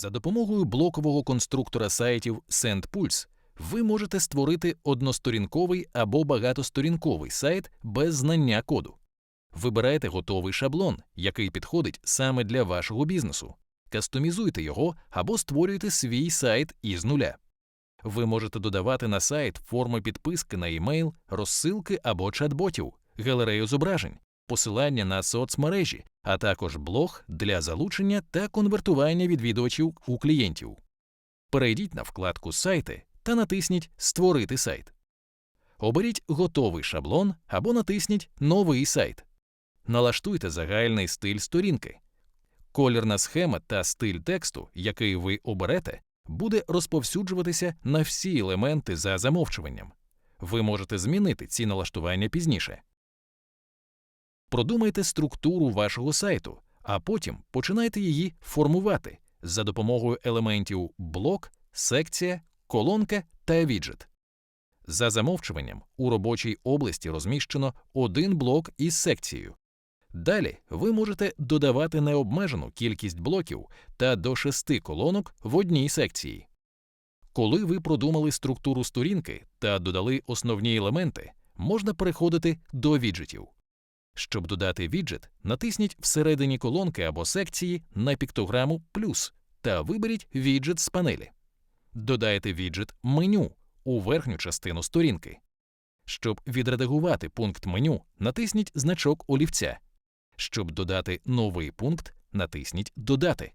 За допомогою блокового конструктора сайтів SendPulse ви можете створити односторінковий або багатосторінковий сайт без знання коду. Вибирайте готовий шаблон, який підходить саме для вашого бізнесу. Кастомізуйте його або створюйте свій сайт із нуля. Ви можете додавати на сайт форми підписки на емейл, розсилки або чат-ботів, галерею зображень, посилання на соцмережі, а також блог для залучення та конвертування відвідувачів у клієнтів. Перейдіть на вкладку Сайти та натисніть Створити сайт. Оберіть готовий шаблон або натисніть Новий сайт. Налаштуйте загальний стиль сторінки. Колірна схема та стиль тексту, який ви оберете, буде розповсюджуватися на всі елементи за замовчуванням. Ви можете змінити ці налаштування пізніше. Продумайте структуру вашого сайту, а потім починайте її формувати за допомогою елементів блок, секція, колонка та віджит. За замовчуванням у робочій області розміщено один блок із секцією. Далі ви можете додавати необмежену кількість блоків та до шести колонок в одній секції. Коли ви продумали структуру сторінки та додали основні елементи, можна переходити до віджитів. Щоб додати віджит, натисніть всередині колонки або секції на піктограму плюс та виберіть віджит з панелі. Додайте віджит меню у верхню частину сторінки. Щоб відредагувати пункт меню, натисніть значок олівця. Щоб додати новий пункт, натисніть Додати.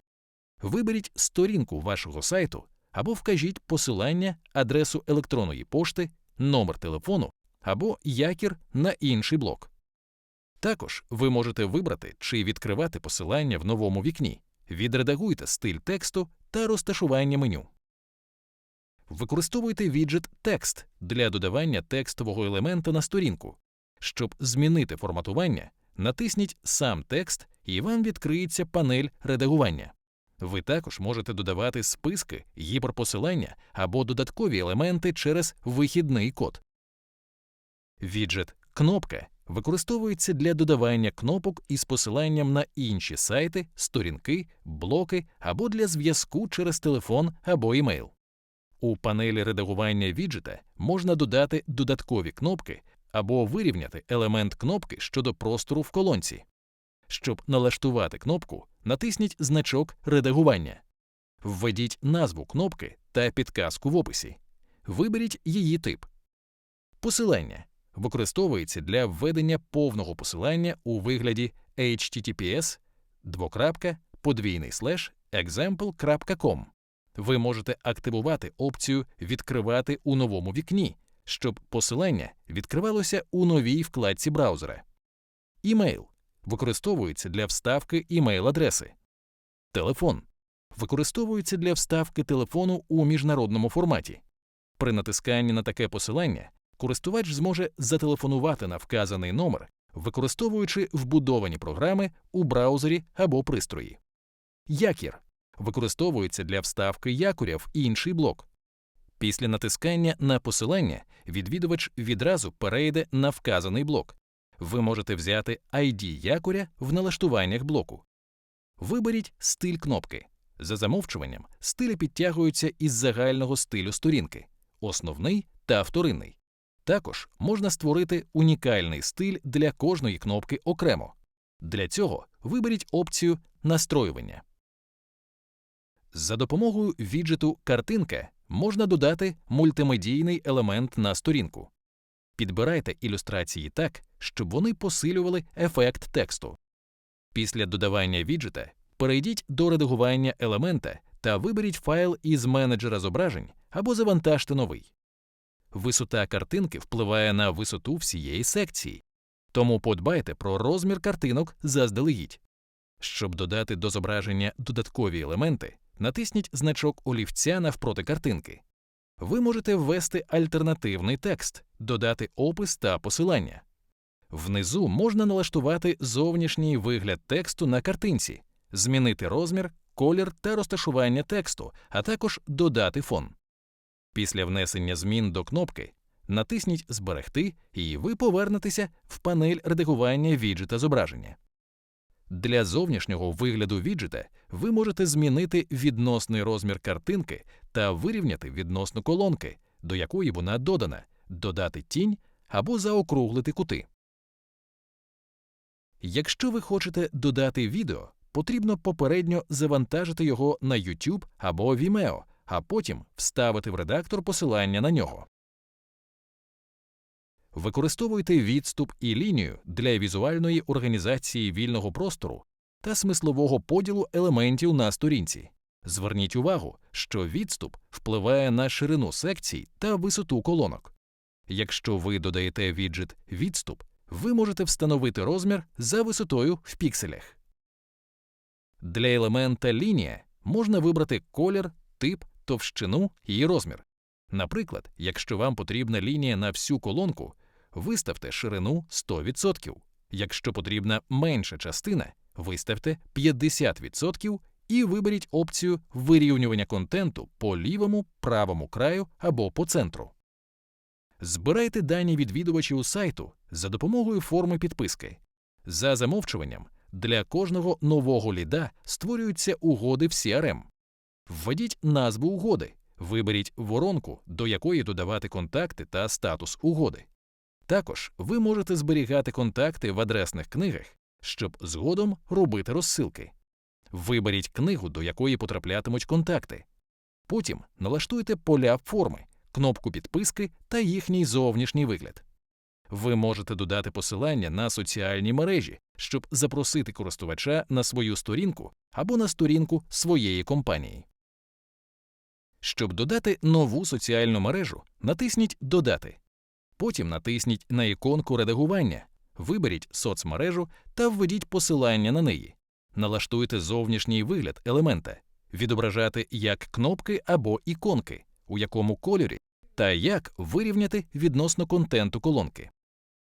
Виберіть сторінку вашого сайту або вкажіть посилання, адресу електронної пошти, номер телефону або якір на інший блок. Також ви можете вибрати чи відкривати посилання в новому вікні, відредагуйте стиль тексту та розташування меню. Використовуйте віджит Текст для додавання текстового елемента на сторінку. Щоб змінити форматування, натисніть Сам текст і вам відкриється панель редагування. Ви також можете додавати списки, гіперпосилання або додаткові елементи через вихідний код. Віджит Кнопка використовується для додавання кнопок із посиланням на інші сайти, сторінки, блоки або для зв'язку через телефон або імейл. У панелі редагування віджита можна додати додаткові кнопки або вирівняти елемент кнопки щодо простору в колонці. Щоб налаштувати кнопку, натисніть значок редагування. Введіть назву кнопки та підказку в описі. Виберіть її тип. Посилання використовується для введення повного посилання у вигляді https двокрапка, example.com. Ви можете активувати опцію Відкривати у новому вікні, щоб посилання відкривалося у новій вкладці браузера. Імейл використовується для вставки імейл-адреси. Телефон використовується для вставки телефону у міжнародному форматі. При натисканні на таке посилання користувач зможе зателефонувати на вказаний номер, використовуючи вбудовані програми у браузері або пристрої. Якір використовується для вставки якоря в інший блок. Після натискання на посилання відвідувач відразу перейде на вказаний блок. Ви можете взяти ID якоря в налаштуваннях блоку. Виберіть стиль кнопки. За замовчуванням, стилі підтягуються із загального стилю сторінки, основний та вторинний. Також можна створити унікальний стиль для кожної кнопки окремо. Для цього виберіть опцію Настроювання. За допомогою віджиту Картинка можна додати мультимедійний елемент на сторінку. Підбирайте ілюстрації так, щоб вони посилювали ефект тексту. Після додавання віджита перейдіть до редагування елемента та виберіть файл із менеджера зображень або завантажте новий. Висота картинки впливає на висоту всієї секції, тому подбайте про розмір картинок заздалегідь. Щоб додати до зображення додаткові елементи, натисніть значок олівця навпроти картинки. Ви можете ввести альтернативний текст, додати опис та посилання. Внизу можна налаштувати зовнішній вигляд тексту на картинці, змінити розмір, колір та розташування тексту, а також додати фон. Після внесення змін до кнопки натисніть Зберегти і ви повернетеся в панель редагування віджита зображення. Для зовнішнього вигляду віджита ви можете змінити відносний розмір картинки та вирівняти відносну колонки, до якої вона додана, додати тінь або заокруглити кути. Якщо ви хочете додати відео, потрібно попередньо завантажити його на YouTube або Vimeo, а потім вставити в редактор посилання на нього. Використовуйте відступ і лінію для візуальної організації вільного простору та смислового поділу елементів на сторінці. Зверніть увагу, що відступ впливає на ширину секцій та висоту колонок. Якщо ви додаєте віджит відступ, ви можете встановити розмір за висотою в пікселях. Для елемента лінія можна вибрати колір, тип, товщину і розмір. Наприклад, якщо вам потрібна лінія на всю колонку, виставте ширину 100%. Якщо потрібна менша частина, виставте 50% і виберіть опцію вирівнювання контенту по лівому, правому краю або по центру. Збирайте дані відвідувачів сайту за допомогою форми підписки. За замовчуванням, для кожного нового ліда створюються угоди в CRM. Введіть назву угоди, виберіть воронку, до якої додавати контакти та статус угоди. Також ви можете зберігати контакти в адресних книгах, щоб згодом робити розсилки. Виберіть книгу, до якої потраплятимуть контакти. Потім налаштуйте поля форми, кнопку підписки та їхній зовнішній вигляд. Ви можете додати посилання на соціальні мережі, щоб запросити користувача на свою сторінку або на сторінку своєї компанії. Щоб додати нову соціальну мережу, натисніть Додати. Потім натисніть на іконку редагування, виберіть соцмережу та введіть посилання на неї. Налаштуйте зовнішній вигляд елемента, відображати як кнопки або іконки, у якому кольорі, та як вирівняти відносно контенту колонки.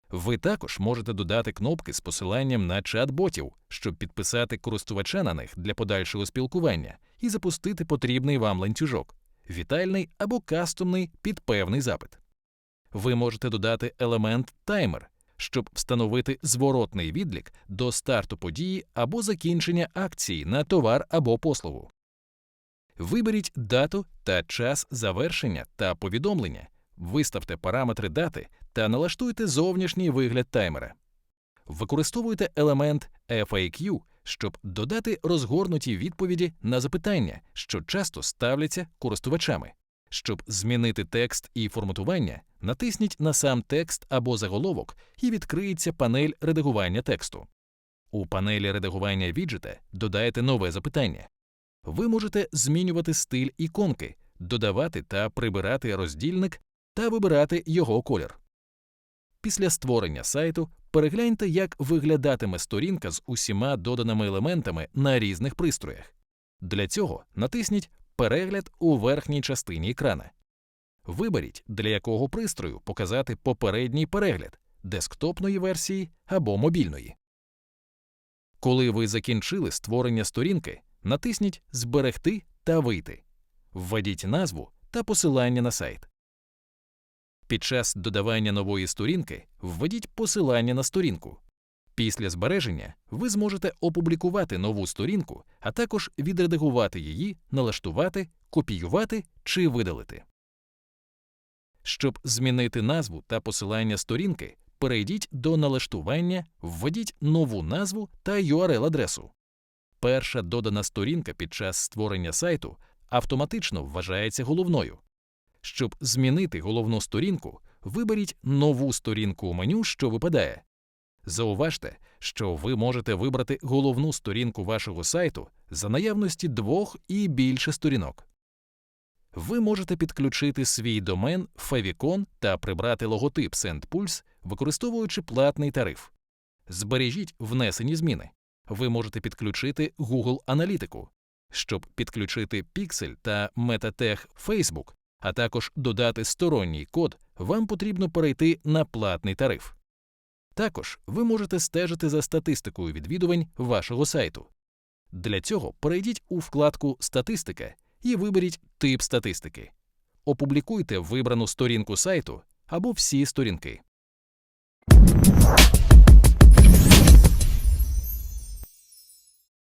Ви також можете додати кнопки з посиланням на чат-ботів, щоб підписати користувача на них для подальшого спілкування і запустити потрібний вам ланцюжок вітальний або кастомний під певний запит. Ви можете додати елемент таймер, щоб встановити зворотний відлік до старту події або закінчення акції на товар або послугу. Виберіть дату та час завершення та повідомлення, виставте параметри дати та налаштуйте зовнішній вигляд таймера. Використовуйте елемент FAQ, щоб додати розгорнуті відповіді на запитання, що часто ставляться користувачами. Щоб змінити текст і форматування, натисніть на сам текст або заголовок і відкриється панель редагування тексту. У панелі редагування віджита додайте нове запитання. Ви можете змінювати стиль іконки, додавати та прибирати роздільник та вибирати його колір. Після створення сайту перегляньте, як виглядатиме сторінка з усіма доданими елементами на різних пристроях. Для цього натисніть Перегляд у верхній частині екрана. Виберіть, для якого пристрою показати попередній перегляд десктопної версії або мобільної. Коли ви закінчили створення сторінки, натисніть Зберегти та вийти. Введіть назву та посилання на сайт. Під час додавання нової сторінки введіть посилання на сторінку. Після збереження ви зможете опублікувати нову сторінку, а також відредагувати її, налаштувати, копіювати чи видалити. Щоб змінити назву та посилання сторінки, перейдіть до налаштування, введіть нову назву та URL-адресу. Перша додана сторінка під час створення сайту автоматично вважається головною. Щоб змінити головну сторінку, виберіть нову сторінку у меню, що випадає. Зауважте, що ви можете вибрати головну сторінку вашого сайту за наявності двох і більше сторінок. Ви можете підключити свій домен Favicon та прибрати логотип SendPulse, використовуючи платний тариф. Збережіть внесені зміни. Ви можете підключити Google Аналітику, щоб підключити Pixel та Metatech Facebook, а також додати сторонній код, вам потрібно перейти на платний тариф. Також ви можете стежити за статистикою відвідувань вашого сайту. Для цього перейдіть у вкладку Статистика і виберіть тип статистики. Опублікуйте вибрану сторінку сайту або всі сторінки.